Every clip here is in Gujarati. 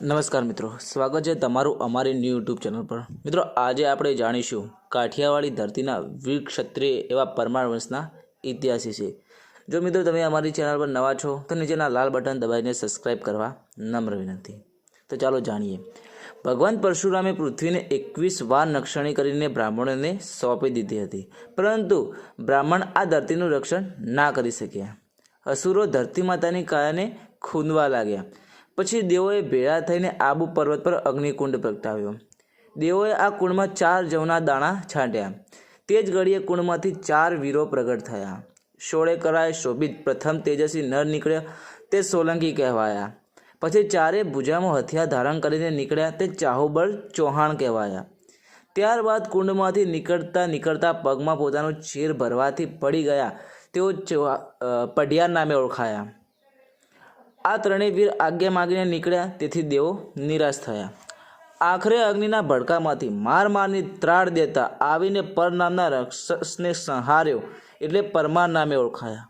નમસ્કાર મિત્રો, સ્વાગત છે તમારું અમારી ન્યૂ યુટ્યુબ ચેનલ પર. મિત્રો, આજે આપણે જાણીશું કાઠિયાવાડી ધરતીના વીર ક્ષત્રિય એવા પરમાર વંશના ઇતિહાસી છે જો મિત્રો તમે અમારી ચેનલ પર નવા છો, તો નીચેના લાલ બટન દબાવીને સબસ્ક્રાઇબ કરવા નમ્ર વિનંતી. તો ચાલો જાણીએ. ભગવાન પરશુરામે પૃથ્વીને એકવીસ વાર નક્ષણી કરીને બ્રાહ્મણોને સોંપી દીધી હતી, પરંતુ બ્રાહ્મણ આ ધરતીનું રક્ષણ ના કરી શક્યા. અસુરો ધરતી માતાની કાયાને ખૂંદવા લાગ્યા. પછી દેવોએ ભેળા થઈને આબુ પર્વત પર અગ્નિકુંડ પ્રગટાવ્યો. દેવોએ આ કુંડમાં ચાર જવના દાણા છાંટ્યા. તે જ ઘડીએ કુંડમાંથી ચાર વીરો પ્રગટ થયા. શોળે કરાય શોભિત પ્રથમ તેજસ્વી નર નીકળ્યા, તે સોલંકી કહેવાયા. પછી ચારે ભુજામાં હથિયાર ધારણ કરીને નીકળ્યા, તે ચાહુબળ ચૌહાણ કહેવાયા. ત્યારબાદ કુંડમાંથી નીકળતા નીકળતા પગમાં પોતાનું ચીર ભરવાથી પડી ગયા. તેઓ પઢિયાર નામે ઓળખાયા. આ ત્રણેય વીર આજ્ઞા માગીને નીકળ્યા, તેથી દેવો નિરાશ થયા. આખરે અગ્નિના ભડકામાંથી માર મારની ત્રાડ દેતા આવીને પર નામના રાક્ષસને સંહાર્યો એટલે પરમાર નામે ઓળખાયા.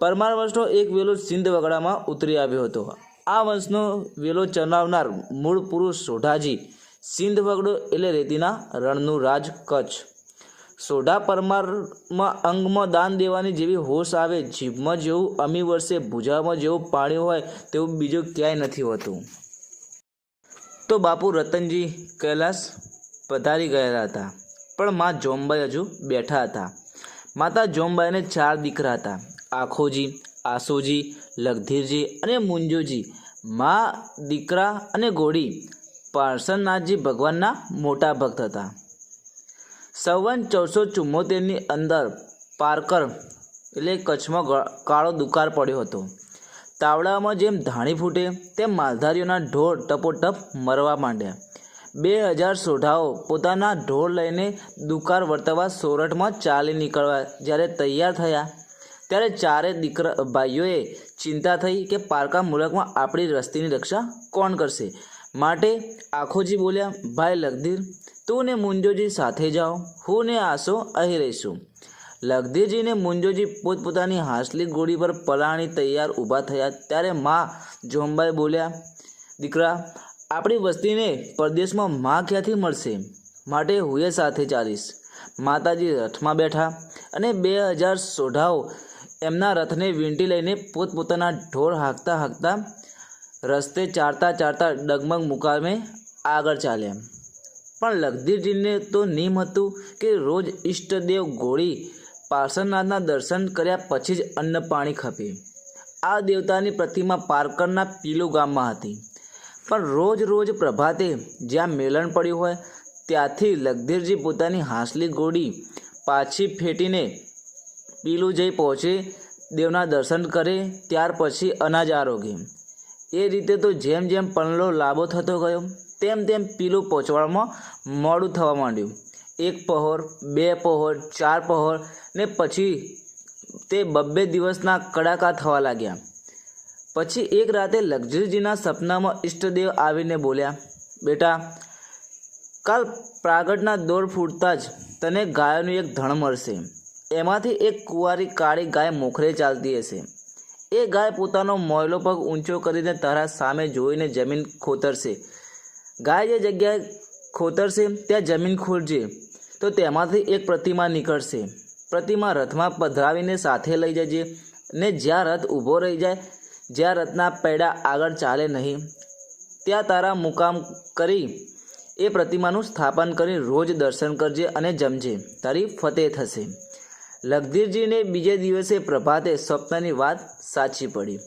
પરમાર વંશનો એક વેલો સિંધ વગડામાં ઉતરી આવ્યો હતો. આ વંશનો વેલો ચલાવનાર મૂળ પુરુષ સોઢાજી સિંધ વગડો એટલે રેતીના રણનું રાજ કચ્છ સોઢા પરમારમાં અંગમાં દાન દેવાની જેવી હોશ આવે, જીભમાં જેવું અમી વર્ષે ભુજામાં જેવું પાણી હોય તેવું બીજું ક્યાંય નથી હોતું. તો બાપુ રતનજી કૈલાસ પધારી ગયા હતા. પણ મા જોમબાઈ હજુ બેઠા હતા. માતા જોમબાઈને ચાર દીકરા હતા. આખોજી, આસુજી, લગધીરજી અને મુંજોજી. મા દીકરા અને ઘોડી પાર્સનાથજી ભગવાનના મોટા ભક્ત હતા. સંવન ચૌદસો ચુમ્મોતેરની અંદર પારકર એટલે કચ્છમાં કાળો દુકાળ પડ્યો હતો. તાવડામાં જેમ ધાણી ફૂટે, તેમ માલધારીઓના ઢોર ટપોટપ મરવા માંડ્યા. બે હજાર સોઢાઓ પોતાના ઢોર લઈને દુકાળ વર્તવા સોરઠમાં ચાલી નીકળવા જ્યારે તૈયાર થયા, ત્યારે ચારે દીકરા, ભાઈઓએ ચિંતા થઈ કે પારકા મુલકમાં આપણી રસ્તીની રક્ષા કોણ કરશે? માટે આખોજી બોલ્યા, ભાઈ લગધીર તું ને મુંજોજી સાથે જાઓ, હું ને આસો અહીં રહીશું. લગધીજીને મુંજોજી પોતપોતાની હાંસલી ગોળી પર પલાણી તૈયાર ઊભા થયા ત્યારે મા જોમબાઈ બોલ્યા, દીકરા, આપણી વસ્તીને પરદેશમાં મા ક્યાંથી મળશે? માટે હું એ સાથે ચાલીશ. માતાજી રથમાં બેઠા અને બે હજાર સોઢાઓ એમના રથને વીંટી લઈને પોતપોતાના ઢોર હાંકતા હાંકતા રસ્તે ચારતા ચારતા ડગમગ મુકામે આગળ ચાલ્યા. પણ લગધીરજીને તો નિયમ હતું કે રોજ ઈષ્ટદેવ ગોળી પાર્શ્વનાથના દર્શન કર્યા પછી જ અન્ન પાણી ખપે. આ દેવતાની પ્રતિમા પારકરના પીલુ ગામમાં હતી. પણ રોજ રોજ પ્રભાતે જ્યાં મેલણ પડ્યું હોય ત્યાંથી લગધીરજી પોતાની હાંસલી ગોળી પાછી ફેટીને પીલું જઈ પહોંચે દેવના દર્શન કરે ત્યાર પછી અનાજ આરોગે. એ રીતે તો જેમ જેમ પનલો લાંબો થતો ગયો તેમ તેમ પીલું પહોંચવામાં મોડું થવા માંડ્યું. એક પહોર, બે પહોર, ચાર પહોર ને પછી તે બબ્બે દિવસના કડાકા થવા લાગ્યા. પછી એક રાતે લક્ઝરીજીના સપનામાં ઈષ્ટદેવ આવીને બોલ્યા, બેટા, કાલ પ્રાગટના દોર ફૂટતા જ તને ગાયોનું એક ધણ મળશે. એમાંથી એક કુંવારી કાળી ગાય મોખરે ચાલતી હશે. એ ગાય પોતાનો મોયલો પગ ઊંચો કરીને તારા સામે જોઈને જમીન ખોતરશે. ગાય જે જગ્યાએ ખોતરશે, ત્યાં જમીન ખોલજે. તો તેમાંથી એક પ્રતિમા નીકળશે. પ્રતિમા રથમાં પધરાવીને સાથે લઈ જજે ને જ્યાં રથ ઊભો રહી જાય, જ્યાં રથના પૈડા આગળ ચાલે નહીં. ત્યાં તારા મુકામ કરી, એ પ્રતિમાનું સ્થાપન કરી રોજ દર્શન કરજે અને જમજે. તારી ફતેહ થશે. લગધીરજીને બીજે દિવસે પ્રભાતે સ્વપ્નની વાત સાચી પડી.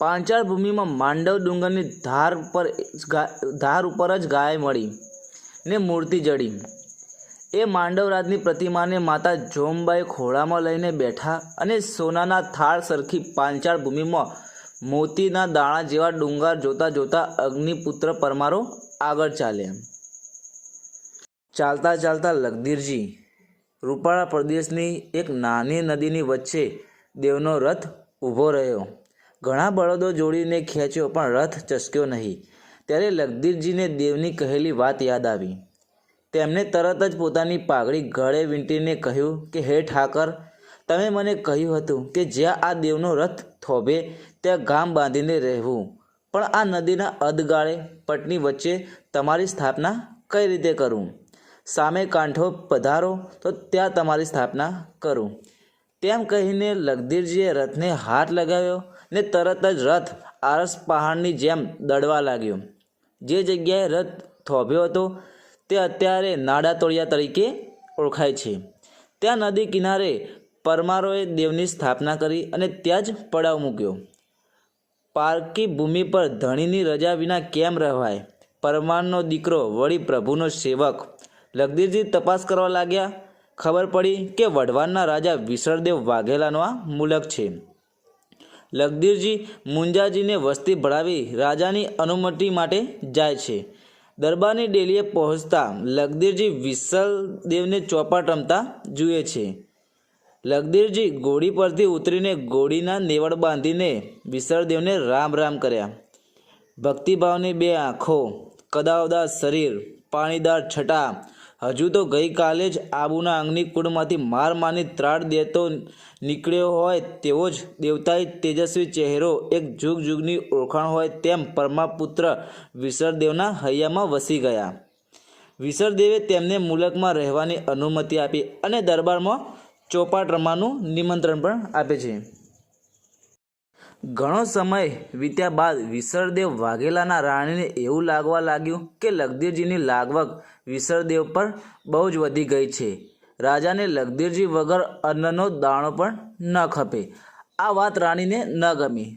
પાંચાળ ભૂમિમાં માંડવ ડુંગરની ધાર પર ધાર ઉપર જ ગાય મળી ને મૂર્તિ જડી. એ માંડવરાજની પ્રતિમાને માતા જોમબાઈ ખોળામાં લઈને બેઠા અને સોનાના થાળ સરખી પાંચાળ ભૂમિમાં મોતીના દાણા જેવા ડુંગર જોતા જોતા અગ્નિપુત્ર પરમારો આગળ ચાલ્યા. ચાલતા ચાલતા લગદીરજી, રૂપાળા પ્રદેશની એક નાની નદીની વચ્ચે દેવનો રથ ઊભો રહ્યો. ઘણા બળદો જોડીને ખેંચ્યો, પણ રથ ચસક્યો નહીં. ત્યારે લગદીરજીને દેવની કહેલી વાત યાદ આવી. તેમણે તરત જ પોતાની પાઘડી ગળે વીંટીને કહ્યું કે, હે ઠાકર, તમે મને કહ્યું હતું કે, જ્યાં આ દેવનો રથ થોભે, ત્યાં ગામ બાંધીને રહેવું. પણ આ નદીના અધગાળે પટની વચ્ચે તમારી સ્થાપના કઈ રીતે કરું? સામે કાંઠો પધારો, તો ત્યાં તમારી સ્થાપના કરું. તેમ કહીને લગદીરજીએ રથને હાથ લગાવ્યો ને તરત જ રથ આરસ પહાડની જેમ દડવા લાગ્યો. જે જગ્યાએ રથ થોભ્યો હતો, તે અત્યારે નાડા તોળિયા તરીકે ઓળખાય છે. ત્યાં નદી કિનારે પરમારોએ દેવની સ્થાપના કરી અને ત્યાં જ પડાવ મૂક્યો. પારકી ભૂમિ પર ધણીની રજા વિના કેમ રહેવાય? પરમારનો દીકરો વળી પ્રભુનો સેવક. લગદીરજી તપાસ કરવા લાગ્યા. ખબર પડી કે વઢવાણના રાજા વિસળદેવ વાઘેલાનો આ મુલક છે. લગદીરજી મુંજાજીને વસ્તી ભળાવી રાજાની અનુમતિ માટે જાય છે. દરબારની ડેલીએ પહોંચતા લગદીરજી વિસલદેવને ચોપાટ રમતા જુએ છે. લગદીરજી ઘોડી પરથી ઉતરીને ઘોડીના નેવડ બાંધીને વિસળદેવને રામ રામ કર્યા. ભક્તિભાવની બે આંખો કદાવદાર શરીર, પાણીદાર છટા હજુ તો ગઈકાલે જ આબુના અંગની કુળમાંથી માર માની ત્રાડ દેતો નીકળ્યો હોય તેવો જ દેવતાઈ તેજસ્વી ચહેરો, એક જુગ જુગની ઓળખાણ હોય તેમ પરમાપુત્ર વિસરદેવના હૈયામાં વસી ગયા. વિસરદેવે તેમને મુલકમાં રહેવાની અનુમતિ આપી અને દરબારમાં ચોપાટ રમવાનું નિમંત્રણ પણ આપે છે. ઘણો સમય વીત્યા બાદ વિસરદેવ વાઘેલાના રાણીને એવું લાગવા લાગ્યું કે લગદીરજીની લાગવગ વિસરદેવ પર બહુ જ વધી ગઈ છે. રાજાને લગદીરજી વગર અન્નનો દાણો પણ ન ખપે. આ વાત રાણીને ન ગમી.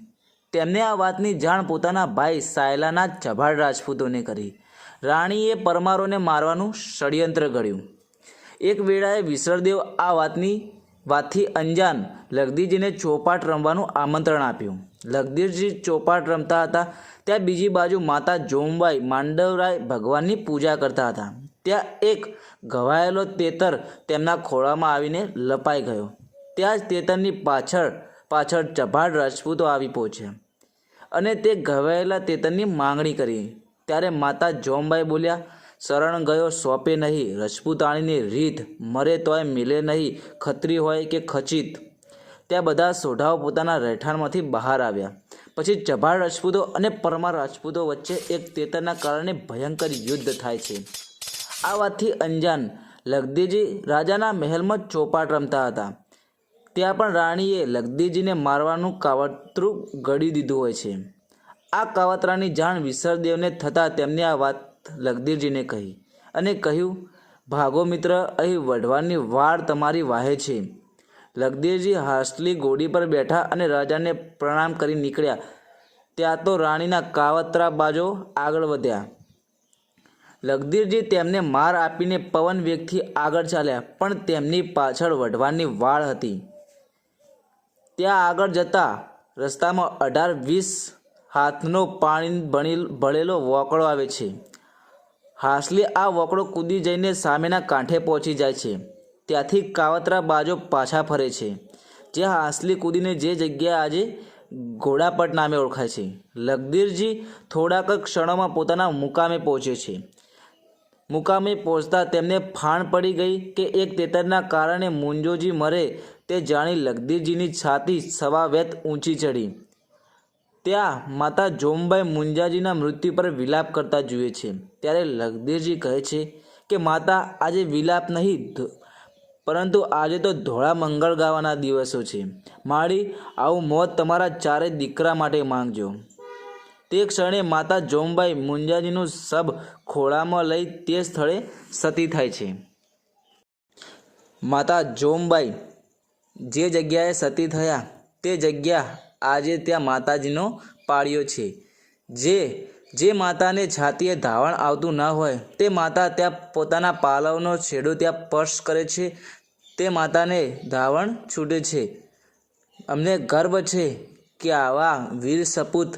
તેમને આ વાતની જાણ પોતાના ભાઈ સાયલાના ચભાડ રાજપૂતોને કરી. રાણીએ પરમારોને મારવાનું ષડયંત્ર ઘડ્યું. એક વેળાએ વિસરદેવ આ વાતની વાતથી અંજાન લગદીરજીને ચોપાટ રમવાનું આમંત્રણ આપ્યું. લગદીરજી ચોપાટ રમતા હતા, ત્યાં બીજી બાજુ માતા જોમબાઈ માંડવરાય ભગવાનની પૂજા કરતા હતા. ત્યાં એક ઘવાયેલો તેતર તેમના ખોળામાં આવીને લપાઈ ગયો. ત્યાં જ તેતરની પાછળ પાછળ ચભાડ રાજપૂતો આવી પહોંચ્યા અને તે ઘવાયેલા તેતરની માંગણી કરી. ત્યારે માતા જોમબાઈ બોલ્યા શરણ ગયો સોંપે નહીં. રજપૂતાણીની રીત મરે તોય મિલે નહીં. ખત્રી હોય કે ખચિત? ત્યાં બધા સોઢાઓ પોતાના રહેઠાણમાંથી બહાર આવ્યા. પછી ચભાળ રાજપૂતો અને પરમાર રાજપૂતો વચ્ચે એક તેતરના કારણે ભયંકર યુદ્ધ થાય છે. આ વાતથી અંજાન લગદીજી રાજાના મહેલમાં ચોપાટ રમતા હતા. ત્યાં પણ રાણીએ લગદીજીને મારવાનું કાવતરું ઘડી દીધું હોય છે. આ કાવતરાની જાણ વિસરદેવને થતાં તેમને આ વાત લગદીરજીને કહી અને કહ્યું, ભાગો મિત્ર, અહીં વઢવાની વાડ તમારી વાહે છે. લગદીરજી હાસલી ઘોડી પર બેઠા અને રાજાને પ્રણામ કરી નીકળ્યા. ત્યાં તો રાણીના કાવતરા બાજો આગળ વધ્યા. લગદીરજી તેમને માર આપીને પવન વેગથી આગળ ચાલ્યા, પણ તેમની પાછળ વઢવાની વાળ હતી. ત્યાં આગળ જતા રસ્તામાં અઢાર વીસ હાથનો પાણી ભણી ભળેલો વોકળો આવે છે. હાસલી આ વકડો કૂદી જઈને સામેના કાંઠે પહોંચી જાય છે. ત્યાંથી કાવતરા બાજો પાછા ફરે છે. જે હાસલી કૂદીને જે જગ્યા આજે ઘોડાપટ નામે ઓળખાય છે. લગદીરજી થોડાક ક્ષણોમાં પોતાના મુકામે પહોંચે છે. મુકામે પહોંચતા તેમને ફાણ પડી ગઈ કે એક તેતરના કારણે મુંજોજી મરે તે જાણી લગદીરજીની છાતી સવા વેત ઊંચી ચડી ત્યાં માતા જોમબાઈ મુંજાજીના મૃત્યુ પર વિલાપ કરતા જુએ છે. ત્યારે લગદીરજી કહે છે કે, માતા, આજે વિલાપ નહીં પરંતુ આજે તો ધોળા મંગળ ગાવાના દિવસો છે. માળી, આવું મોત તમારા ચારે દીકરા માટે માંગજો. તે ક્ષણે માતા જોમબાઈ મુંજાજીનું સબ ખોળામાં લઈ તે સ્થળે સતી થાય છે. માતા જોમબાઈ જે જગ્યાએ સતી થયા, તે જગ્યા આજે ત્યાં માતાજીનો પાળ્યો છે. જે જે માતાને છાતીએ ધાવણ આવતું ન હોય, તે માતા ત્યાં પોતાના પાલવનો છેડો ત્યાં સ્પર્શ કરે છે. તે માતાને ધાવણ છૂટે છે. અમને ગર્વ છે કે આવા વીર સપૂત